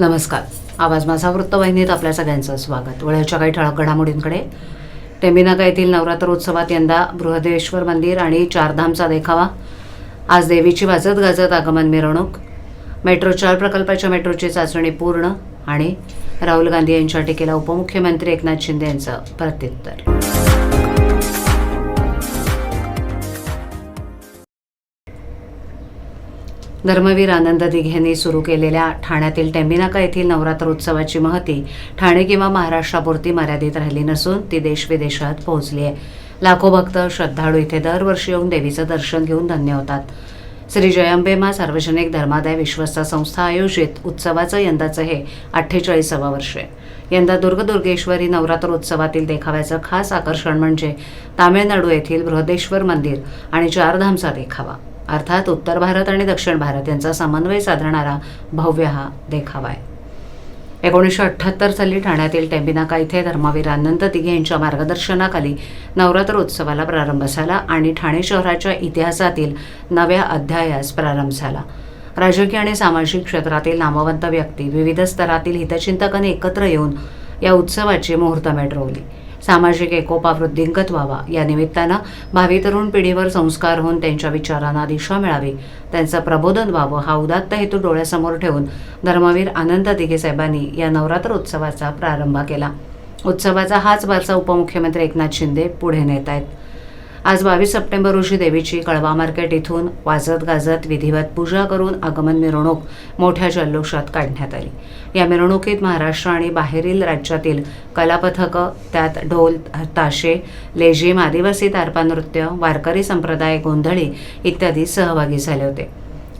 नमस्कार. आवाज माझा वृत्तवाहिनीत आपल्या सगळ्यांचं स्वागत. वळ्याच्या काही ठळक घडामोडींकडे. टेंबिनाका येथील नवरात्र उत्सवात यंदा बृहदेश्वर मंदिर आणि चारधामचा देखावा. आज देवीची वाजत गाजत आगमन मिरवणूक. मेट्रो चार प्रकल्पाच्या मेट्रोची चाचणी पूर्ण आणि राहुल गांधी यांच्या टीकेला उपमुख्यमंत्री एकनाथ शिंदे यांचं प्रत्युत्तर. धर्मवीर आनंद दिघे यांनी सुरू केलेल्या ठाण्यातील टेंबिनाका येथील नवरात्र उत्सवाची महती ठाणे किंवा महाराष्ट्रापुरती मर्यादित राहिली नसून ती देशविदेशात पोहोचली आहे. लाखो भक्त श्रद्धाळू इथे दरवर्षी येऊन देवीचं दर्शन घेऊन धन्य होतात. श्री जयंबेमा सार्वजनिक धर्मादाय विश्वस्त संस्था आयोजित उत्सवाचं यंदाचं हे अठ्ठेचाळीसावं वर्ष आहे. यंदा दुर्गदुर्गेश्वरी नवरात्र उत्सवातील देखाव्याचं खास आकर्षण म्हणजे तामिळनाडू येथील बृहदेश्वर मंदिर आणि चारधामचा देखावा. अर्थात उत्तर भारत आणि दक्षिण भारत यांचा समन्वय साधणारा भव्य हा देखावा आहे. एकोणीसशे अठ्ठ्याहत्तर साली ठाण्यातील टेंबिनाका इथे धर्मवीर आनंद दिघे यांच्या मार्गदर्शनाखाली नवरात्र उत्सवाला प्रारंभ झाला आणि ठाणे शहराच्या इतिहासातील नव्या अध्यायास प्रारंभ झाला. राजकीय आणि सामाजिक क्षेत्रातील नामवंत व्यक्ती विविध स्तरातील हितचिंतकांनी एकत्र येऊन या उत्सवाची मुहूर्तमेढ रोवली. सामाजिक एकोपा वृद्धिंगत व्हावा. या निमित्तानं भावी तरुण पिढीवर संस्कार होऊन त्यांच्या विचारांना दिशा मिळावी. त्यांचं प्रबोधन व्हावं हा उदात्त हेतू डोळ्यासमोर ठेवून धर्मवीर आनंद दिघे साहेबांनी या नवरात्र उत्सवाचा प्रारंभ केला. उत्सवाचा हाच वारसा उपमुख्यमंत्री एकनाथ शिंदे पुढे नेत आहेत. आज बावीस सप्टेंबर रोजी देवीची कळवा मार्केट इथून वाजत गाजत विधिवत पूजा करून आगमन मिरवणूक मोठ्या जल्लोषात काढण्यात आली. या मिरवणुकीत महाराष्ट्र आणि बाहेरील राज्यातील कलापथकं त्यात ढोल ताशे लेझिम आदिवासी तारपा नृत्य वारकरी संप्रदाय गोंधळी इत्यादी सहभागी झाले होते.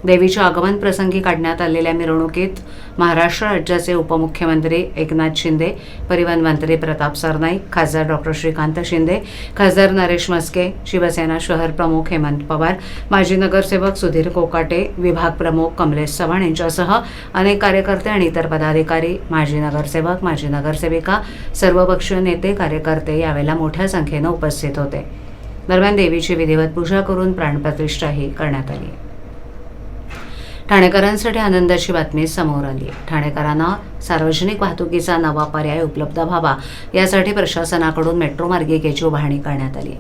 देवीच्या आगमन प्रसंगी काढण्यात आलेल्या मिरवणुकीत महाराष्ट्र राज्याचे उपमुख्यमंत्री एकनाथ शिंदे परिवहन मंत्री प्रताप सरनाईक खासदार डॉक्टर श्रीकांत शिंदे खासदार नरेश मस्के शिवसेना शहर प्रमुख हेमंत पवार माजी नगरसेवक सुधीर कोकाटे विभाग प्रमुख कमलेश चव्हाण यांच्यासह अनेक कार्यकर्ते आणि इतर पदाधिकारी माजी नगरसेवक माजी नगरसेविका सर्वपक्षीय नेते कार्यकर्ते यावेळेला मोठ्या संख्येनं उपस्थित होते. दरम्यान देवीची विधिवत पूजा करून प्राणप्रतिष्ठाही करण्यात आली ठाणेकरांसाठी आनंदाची बातमी समोर आली. ठाणेकरांना सार्वजनिक वाहतुकीचा नवा पर्याय उपलब्ध व्हावा यासाठी प्रशासनाकडून मेट्रो मार्गिकेची उभारणी करण्यात आली.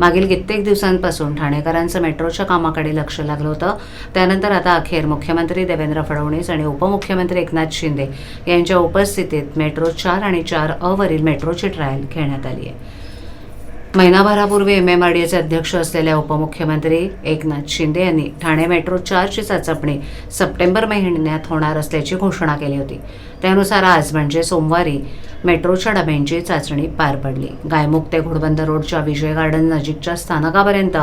मागील कित्येक दिवसांपासून ठाणेकरांचं मेट्रोच्या कामाकडे लक्ष लागलं होतं. त्यानंतर आता अखेर मुख्यमंत्री देवेंद्र फडणवीस आणि उपमुख्यमंत्री एकनाथ शिंदे यांच्या उपस्थितीत मेट्रो चार आणि चार अ वरील मेट्रोची ट्रायल घेण्यात आली आहे. महिनाभरापूर्वी एम एम आर डी एचे अध्यक्ष असलेल्या उपमुख्यमंत्री एकनाथ शिंदे यांनी ठाणे मेट्रो चारची चाचपणी सप्टेंबर महिन्यात होणार असल्याची घोषणा केली होती. त्यानुसार आज म्हणजे सोमवारी मेट्रोच्या डब्यांची चाचणी पार पडली. गायमुख ते घोडबंदर रोडच्या विजय गार्डन नजीकच्या स्थानकापर्यंत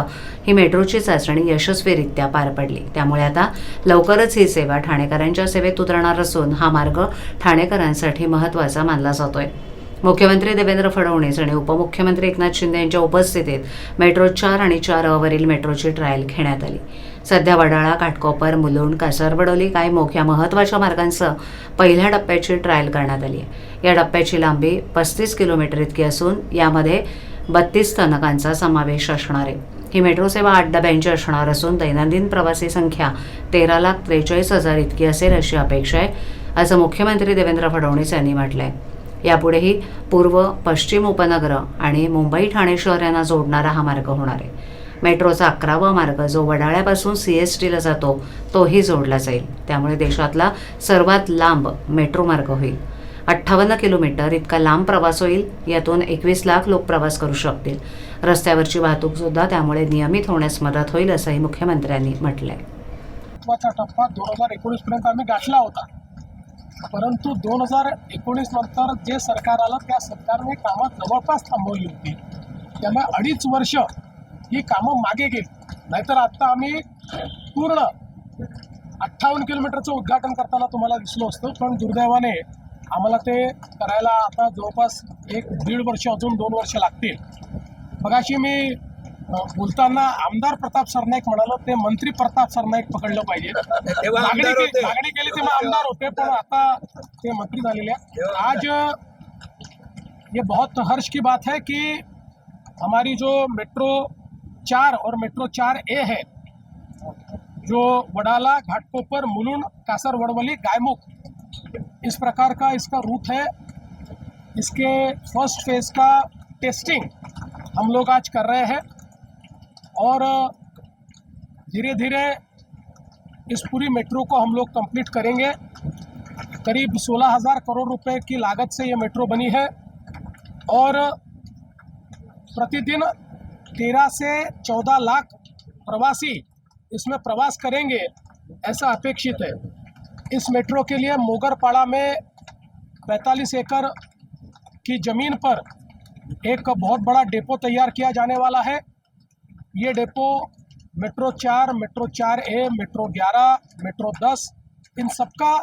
ही मेट्रोची चाचणी यशस्वीरित्या पार पडली. त्यामुळे आता लवकरच ही सेवा ठाणेकरांच्या सेवेत उतरणार असून हा मार्ग ठाणेकरांसाठी महत्त्वाचा मानला जातोय. मुख्यमंत्री देवेंद्र फडणवीस आणि उपमुख्यमंत्री एकनाथ शिंदे यांच्या उपस्थितीत मेट्रो चार आणि चार अवरील मेट्रोची ट्रायल घेण्यात आली. सध्या वडाळा काटकोपर मुलुंड कासारबडोली काही या महत्त्वाच्या मार्गांसह पहिल्या टप्प्याची ट्रायल करण्यात आली आहे. या टप्प्याची लांबी पस्तीस किलोमीटर इतकी असून यामध्ये बत्तीस स्थानकांचा समावेश असणार आहे. ही मेट्रो सेवा आठ डब्यांची असणार असून दैनंदिन प्रवासी संख्या तेरा लाख त्रेचाळीस हजार इतकी असेल अशी अपेक्षा आहे असं मुख्यमंत्री देवेंद्र फडणवीस यांनी म्हटलं आहे यापुढेही पूर्व पश्चिम उपनगर आणि मुंबई ठाणे शहर यांना जोडणारा हा मार्ग होणार आहे. मेट्रोचा अकरावा मार्ग जो वडाळ्यापासून सी एस टीला जातो तोही जोडला जाईल. त्यामुळे देशातला सर्वात लांब मेट्रो मार्ग होईल. अठ्ठावन्न किलोमीटर इतका लांब प्रवास होईल यातून एकवीस लाख लोक प्रवास करू शकतील. रस्त्यावरची वाहतूक सुद्धा त्यामुळे नियमित होण्यास मदत होईल असंही मुख्यमंत्र्यांनी म्हटलंय. महत्त्वाचा टप्पा दोन हजार एकोणीस पर्यंत आम्ही गाठला होता. परंतु दोन हजार एकोणीस नंतर जे सरकार आलं त्या सरकारने कामं जवळपास थांबवली होती. त्यामुळे अडीच वर्ष ही कामं मागे गेली नाहीतर आत्ता आम्ही पूर्ण अठ्ठावन्न किलोमीटरचं उद्घाटन करताना तुम्हाला दिसलो असतं पण दुर्दैवाने आम्हाला ते करायला आता जवळपास एक दीड वर्ष अजून दोन वर्ष लागतील. मगाशी मी बोलताना आमदार प्रताप सरनाईक म्हणालो ते मंत्री प्रताप सरनाईक पकडलं पाहिजे मागणी आमदार होते. मागणी केली तेव्हा आमदार होते पण आता ते मंत्री झालेले आहेत. आज ये बहुत हर्ष की बात है कि हमारी जो मेट्रो चार और मेट्रो चार ए है जो वडाला घाटकोपर मुलुंड कासर वडवली गायमुख इस प्रकार का इसका रूट है इसके फ़र्स्ट फ़ेज़ का टेस्टिंग हम लोग आज कर रहे हैं और धीरे धीरे इस पूरी मेट्रो को हम लोग कंप्लीट करेंगे। करीब सोलह हज़ार करोड़ रुपए की लागत से ये मेट्रो बनी है और प्रतिदिन तेरह से चौदह लाख प्रवासी इसमें प्रवास करेंगे, ऐसा अपेक्षित है। इस मेट्रो के लिए मोगरपाड़ा में 45 एकड़ की ज़मीन पर एक बहुत बड़ा डेपो तैयार किया जाने वाला है। ये डेपो, मेट्रो चार मेट्रो चार ए, मेट्रो ग्यारह, मेट्रो दस, इन सबका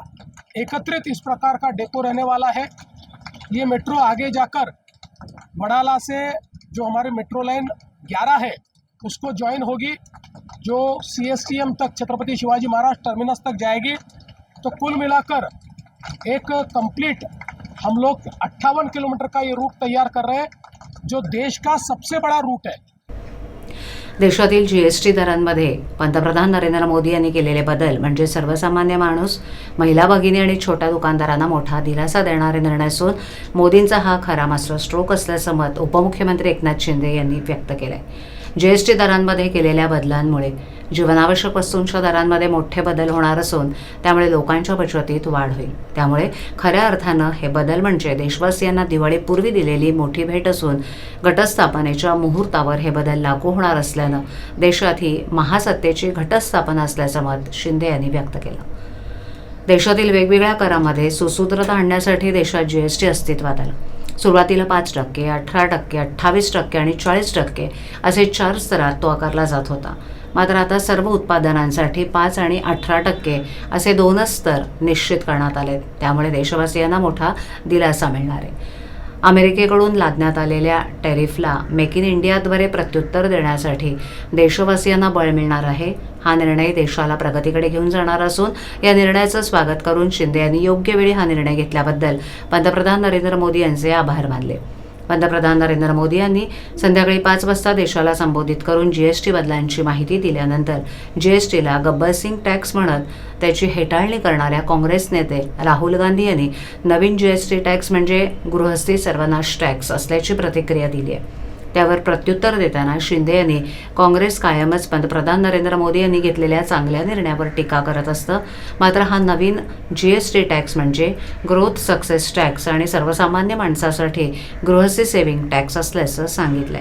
एकत्रित इस प्रकार का डेपो रहने वाला है। ये मेट्रो आगे जाकर वडाला से जो हमारे मेट्रो लाइन 11 है, उसको ज्वाइन होगी, जो सी एस टी एम तक, छत्रपति शिवाजी महाराज टर्मिनस तक जाएगी। तो कुल मिलाकर एक कंप्लीट हम लोग अट्ठावन किलोमीटर का ये रूट तैयार कर रहे हैं, जो देश का सबसे बड़ा रूट है। देशातील जीएसटी दरांमध्ये पंतप्रधान नरेंद्र मोदी यांनी केलेले बदल म्हणजे सर्वसामान्य माणूस महिला भगिनी आणि छोट्या दुकानदारांना मोठा दिलासा देणारे निर्णय असून मोदींचा हा खरा मास्टर स्ट्रोक असल्याचं मत उपमुख्यमंत्री एकनाथ शिंदे यांनी व्यक्त केलंय. जीएसटी दरांमध्ये केलेल्या बदलांमुळे. जीवनावश्यक वस्तूंच्या दरांमध्ये मोठे बदल होणार असून त्यामुळे लोकांच्या बचतीत वाढ होईल. त्यामुळे खऱ्या अर्थानं हे बदल म्हणजे देशवासियांना दिवाळीपूर्वी दिलेली मोठी भेट असून घटस्थापनेच्या मुहूर्तावर हे बदल लागू होणार असल्यानं देशात ही महासत्तेची घटस्थापना असल्याचं मत शिंदे यांनी व्यक्त केलं. देशातील वेगवेगळ्या करामध्ये सुसूत्रता आणण्यासाठी देशात जीएसटी अस्तित्वात आलं. सुरुवातीला पाच टक्के अठरा टक्के अठ्ठावीस टक्के आणि चाळीस टक्के असे चार स्तरात तो आकारला जात होता. मात्र आता सर्व उत्पादनांसाठी पाच आणि अठरा टक्के असे दोनच स्तर निश्चित करण्यात आले. त्यामुळे देशवासियांना मोठा दिलासा मिळणार आहे. अमेरिकेकडून लादण्यात आलेल्या टॅरिफला मेक इन इंडियाद्वारे प्रत्युत्तर देण्यासाठी देशवासियांना बळ मिळणार आहे. हा निर्णय देशाला प्रगतीकडे घेऊन जाणार असून या निर्णयाचं स्वागत करून शिंदे यांनी योग्य वेळी हा निर्णय घेतल्याबद्दल पंतप्रधान नरेंद्र मोदी यांचे आभार मानले. पंतप्रधान नरेंद्र मोदी यांनी संध्याकाळी पाच वाजता देशाला संबोधित करून जीएसटी बदलांची माहिती दिल्यानंतर जीएसटीला गब्बर सिंग टॅक्स म्हणत त्याची हेटाळणी करणाऱ्या काँग्रेस नेते राहुल गांधी यांनी नवीन जीएसटी टॅक्स म्हणजे गृहस्थी सर्वनाश टॅक्स असल्याची प्रतिक्रिया दिली आहे. त्यावर प्रत्युत्तर देताना शिंदे यांनी काँग्रेस कायमच पंतप्रधान नरेंद्र मोदी यांनी घेतलेल्या चांगल्या निर्णयावर टीका करत असतं. मात्र हा नवीन जी एस टी टॅक्स म्हणजे ग्रोथ सक्सेस टॅक्स आणि सर्वसामान्य माणसासाठी गृहस्थी सेव्हिंग टॅक्स असल्याचं सांगितलंय.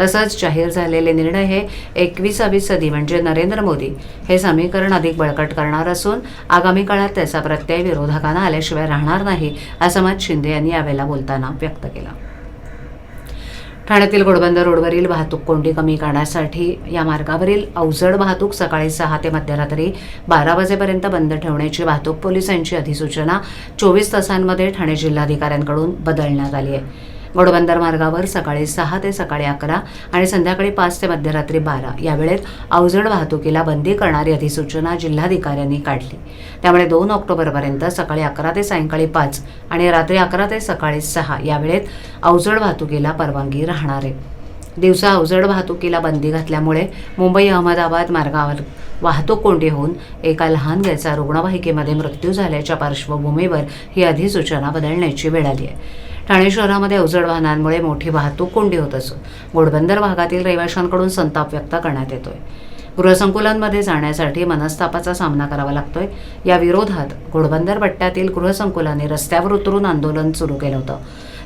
तसंच जाहीर झालेले निर्णय हे एकविसावी सदी म्हणजे नरेंद्र मोदी हे समीकरण अधिक बळकट करणार असून आगामी काळात त्याचा प्रत्यय विरोधकांना आल्याशिवाय राहणार नाही असं मत शिंदे यांनी यावेळेला बोलताना व्यक्त केलं. ठाण्यातील घोडबंदर रोडवरील वाहतूक कोंडी कमी करण्यासाठी या मार्गावरील अवजड वाहतूक सकाळी सहा ते मध्यरात्री बारा वाजेपर्यंत बंद ठेवण्याची वाहतूक पोलिसांची अधिसूचना चोवीस तासांमध्ये ठाणे जिल्हाधिकाऱ्यांकडून बदलण्यात आली आहे. घोडबंदर मार्गावर सकाळी सहा ते सकाळी अकरा आणि संध्याकाळी पाच ते मध्यरात्री बारा या वेळेत अवजड वाहतुकीला बंदी करणारी अधिसूचना जिल्हाधिकाऱ्यांनी काढली. त्यामुळे दोन ऑक्टोबरपर्यंत सकाळी अकरा ते सायंकाळी पाच आणि रात्री अकरा ते सकाळी सहा या वेळेत अवजड वाहतुकीला परवानगी राहणार आहे. दिवसा अवजड वाहतुकीला बंदी घातल्यामुळे मुंबई अहमदाबाद मार्गावर वाहतूक कोंडी होऊन एका लहान गायचा रुग्णवाहिकेमध्ये मृत्यू झाल्याच्या पार्श्वभूमीवर ही अधिसूचना बदलण्याची वेळ आली आहे. ठाणे शहरामध्ये अवजड वाहनांमुळे मोठी वाहतूक कोंडी होत असून घोडबंदर भागातील रहिवाशांकडून संताप व्यक्त करण्यात येतोय. गृहसंकुलांमध्ये जाण्यासाठी मनस्तापाचा सामना करावा लागतोय. या विरोधात घोडबंदर पट्ट्यातील गृहसंकुलांनी रस्त्यावर उतरून आंदोलन सुरू केलं होतं.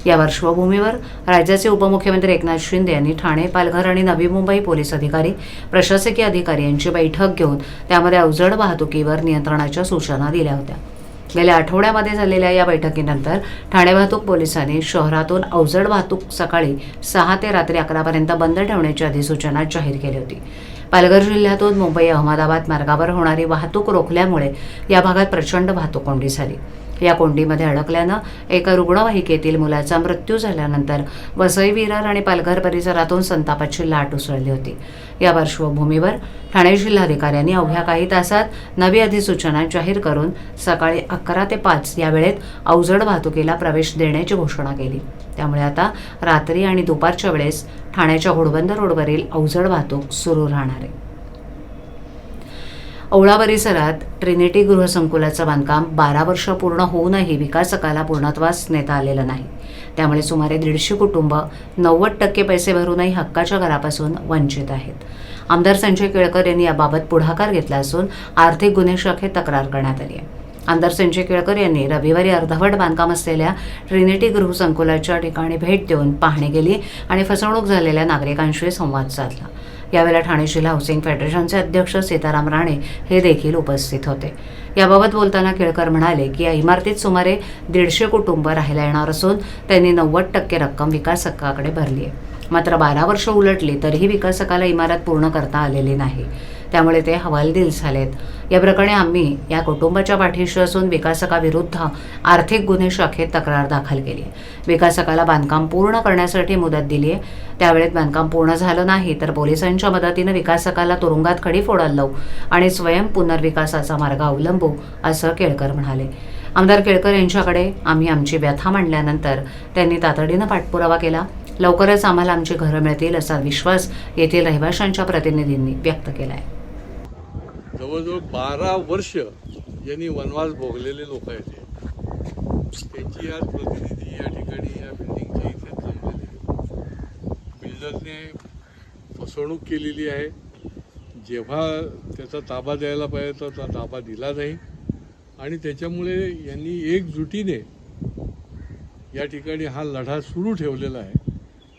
या पार्श्वभूमीवर राज्याचे उपमुख्यमंत्री एकनाथ शिंदे यांनी ठाणे पालघर आणि नवी मुंबई पोलीस अधिकारी प्रशासकीय अधिकारी यांची बैठक घेऊन त्यामध्ये अवजड वाहतुकीवर नियंत्रणाच्या सूचना दिल्या होत्या. गेल्या आठवड्यामध्ये झालेल्या या बैठकीनंतर ठाणे वाहतूक पोलिसांनी शहरातून अवजड वाहतूक सकाळी सहा ते रात्री अकरापर्यंत बंद ठेवण्याची अधिसूचना जाहीर केली होती. पालघर जिल्ह्यातून मुंबई अहमदाबाद मार्गावर होणारी वाहतूक रोखल्यामुळे या भागात प्रचंड वाहतूक कोंडी झाली. या कोंडीमध्ये अडकल्यानं एका रुग्णवाहिकेतील मुलाचा मृत्यू झाल्यानंतर वसई विरार आणि पालघर परिसरातून संतापाची लाट उसळली होती. या पार्श्वभूमीवर ठाणे जिल्हाधिकाऱ्यांनी अवघ्या काही तासात नवी अधिसूचना जाहीर करून सकाळी अकरा ते पाच या वेळेत अवजड वाहतुकीला प्रवेश देण्याची घोषणा केली. त्यामुळे आता रात्री आणि दुपारच्या वेळेस ठाण्याच्या घोडबंदर रोडवरील अवजड वाहतूक सुरू राहणार आहे. औळा परिसरात ट्रिनिटी गृहसंकुलाचं बांधकाम बारा वर्ष पूर्ण होऊनही विकासकाला पूर्णत्वास नेता आलेलं नाही. त्यामुळे सुमारे दीडशे कुटुंब नव्वद टक्के पैसे भरूनही हक्काच्या घरापासून वंचित आहेत. आमदार संजय केळकर यांनी याबाबत पुढाकार घेतला असून आर्थिक गुन्हे शाखेत तक्रार करण्यात आली आहे. आमदार संजय केळकर यांनी रविवारी अर्धवट बांधकाम असलेल्या ट्रिनिटी गृहसंकुलाच्या ठिकाणी भेट देऊन पाहणी केली आणि फसवणूक झालेल्या नागरिकांशी संवाद साधला. यावेळेला ठाणे जिल्हा हाऊसिंग फेडरेशनचे अध्यक्ष सीताराम राणे हे देखील उपस्थित होते. याबाबत बोलताना केळकर म्हणाले की या इमारतीत सुमारे दीडशे कुटुंब राहायला येणार असून त्यांनी नव्वद टक्के रक्कम विकासकाकडे भरली आहे. मात्र बारा वर्ष उलटली तरीही विकासकाला इमारत पूर्ण करता आलेली नाही. त्यामुळे ते हवालदिल झालेत. या प्रकरणी आम्ही या कुटुंबाच्या पाठीशी असून विकासकाविरुद्ध आर्थिक गुन्हे शाखेत तक्रार दाखल केली आहे. विकासकाला बांधकाम पूर्ण करण्यासाठी मुदत दिली आहे. त्यावेळेत बांधकाम पूर्ण झालं नाही तर पोलिसांच्या मदतीनं विकासकाला तुरुंगात खडी फोडायला लावू आणि स्वयं पुनर्विकासाचा मार्ग अवलंबू असं केळकर म्हणाले. आमदार केळकर यांच्याकडे आम्ही आमची व्यथा मांडल्यानंतर त्यांनी तातडीनं पाठपुरावा केला. लवकरच आम्हाला आमची घरं मिळतील असा विश्वास येथील रहिवाशांच्या प्रतिनिधींनी व्यक्त केला आहे जवळजवळ बारा वर्ष यांनी वनवास भोगलेले लोक आहेत त्यांची आज प्रतिनिधी या ठिकाणी या बिल्डिंगच्या इथे जमलेली बिल्डरने फसवणूक केलेली आहे. जेव्हा त्याचा ताबा द्यायला पाहिजे तर तो ताबा दिला नाही. आणि त्याच्यामुळे यांनी एकजुटीने या ठिकाणी हा लढा सुरू ठेवलेला आहे.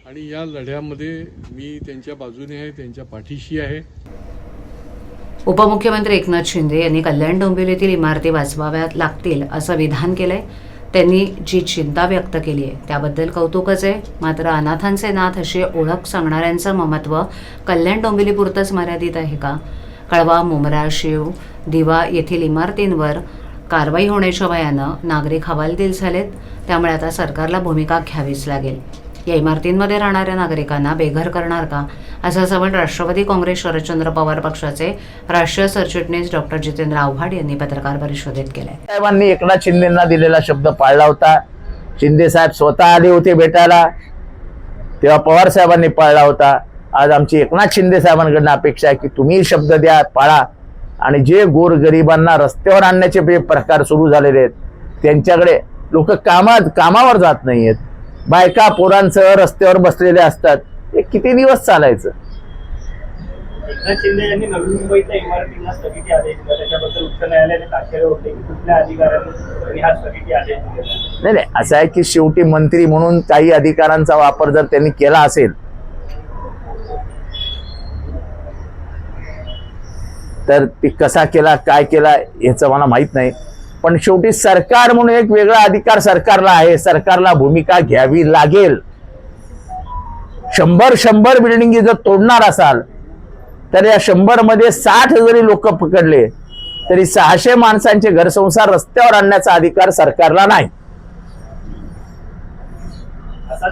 आणि या लढ्यामध्ये मी त्यांच्या बाजूने आहे त्यांच्या पाठीशी आहे. उपमुख्यमंत्री एकनाथ शिंदे यांनी कल्याण डोंबिवलीतील इमारती वाचवाव्यात लागतील असं विधान केलंय. त्यांनी जी चिंता व्यक्त केली आहे त्याबद्दल कौतुकच आहे. मात्र अनाथांचे नाथ अशी ओळख सांगणाऱ्यांचं ममत्व कल्याण डोंबिवलीपुरतंच मर्यादित आहे का? कळवा मुमरा शिव दिवा येथील इमारतींवर कारवाई होण्याच्या वयानं नागरिक हवालदिल झालेत. त्यामुळे आता सरकारला भूमिका घ्यावीच लागेल. या इमारतींमध्ये राहणाऱ्या नागरिकांना बेघर करणार का? असं सवाल राष्ट्रवादी काँग्रेस शरदचंद्र पवार पक्षाचे राष्ट्रीय सरचिटणीस डॉक्टर जितेंद्र आव्हाड यांनी पत्रकार परिषदेत केले साहेबांनी एकनाथ शिंदेना दिलेला शब्द पाळला होता. शिंदे साहेब स्वतः आले होते भेटायला. तेव्हा पवार साहेबांनी पाळला होता. आज आमची एकनाथ शिंदे साहेबांकडनं अपेक्षा आहे की तुम्ही शब्द द्या पाळा. आणि जे गोरगरिबांना रस्त्यावर आणण्याचे जे प्रकार सुरू झालेले आहेत त्यांच्याकडे लोक कामात कामावर जात नाहीयेत. बायका पोरांसह रस्त्यावर बसलेले असतात. हे किती दिवस चालायचं? एकनाथ शिंदे यांनी नवी मुंबईच्या इमारतींना स्थगिती आदेश दिला. त्याच्याबद्दल उच्च न्यायालयाने ताशेरे होते की कुठल्या अधिकाऱ्यांनी हा स्थगिती आदेश दिलेला नाही नाही. असं आहे की शेवटी मंत्री म्हणून काही अधिकारांचा वापर जर त्यांनी केला असेल तर ती कसा केला काय केला याचं मला माहीत नाही. पण शेवटी सरकार म्हणून एक वेगळा अधिकार सरकारला आहे. सरकारला भूमिका घ्यावी लागेल. शंभर शंभर बिल्डिंगी जर तोडणार असाल तर या शंभरमध्ये साठ जरी लोक पकडले तरी सहाशे माणसांचे घरसंसार रस्त्यावर आणण्याचा अधिकार सरकारला नाही. असा